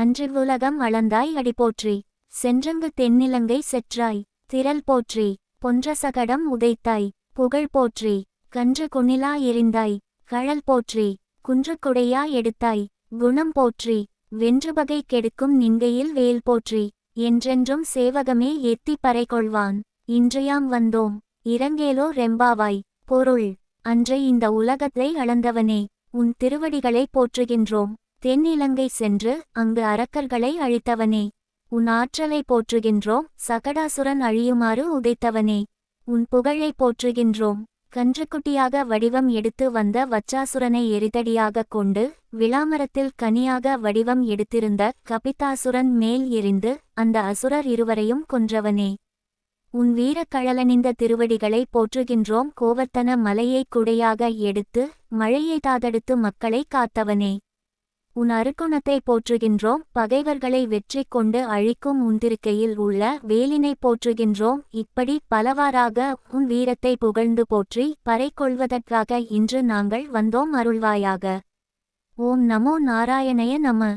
அன்றிவ்வுலகம் அளந்தாய் அடி போற்றி. சென்றங்கு தென்னிலங்கை செற்றாய். திரள் போற்றி. பொன்றசகடம் உதைத்தாய். புகழ் போற்றி. கன்று குணிலா எறிந்தாய் கழல் போற்றி. குன்று குடையா எடுத்தாய். குணம் போற்றி. வென்றுபகை கெடுக்கும் நின்கையில் வேல் போற்றி. என்றென்றும் சேவகமே எத்தி பறைகொள்வான் இன்றையாம் வந்தோம். இரங்கேலோ ரெம்பாவாய். பொருள். அன்றை இந்த உலகத்தை அளந்தவனே. உன் திருவடிகளை போற்றுகின்றோம். தென்னிலங்கை சென்று அங்கு அரக்கர்களை அழித்தவனே. உன் ஆற்றலை போற்றுகின்றோம் சகடாசுரன் அழியுமாறு உதைத்தவனே. உன் புகழை போற்றுகின்றோம். கன்றுக்குட்டியாக வடிவம் எடுத்து வந்த வச்சாசுரனை எரிதடியாகக் கொண்டு விளாமரத்தில் கனியாக வடிவம் எடுத்திருந்த கபிதாசுரன் மேல் எறிந்து அந்த அசுரர் இருவரையும் கொன்றவனே. உன் வீரக்கழலனிந்த திருவடிகளை போற்றுகின்றோம் கோவர்த்தன மலையை குடையாக எடுத்து மழையை தாதடுத்து மக்களை காத்தவனே. உன் அருக்குணத்தை போற்றுகின்றோம் பகைவர்களை வெற்றி கொண்டு அழிக்கும் உந்திருக்கையில் உள்ள வேலினை போற்றுகின்றோம் இப்படி பலவாறாக உன் வீரத்தை புகழ்ந்து போற்றி பறை கொள்வதற்காக இன்று நாங்கள் வந்தோம் அருள்வாயாக. ஓம் நமோ நாராயணய நம.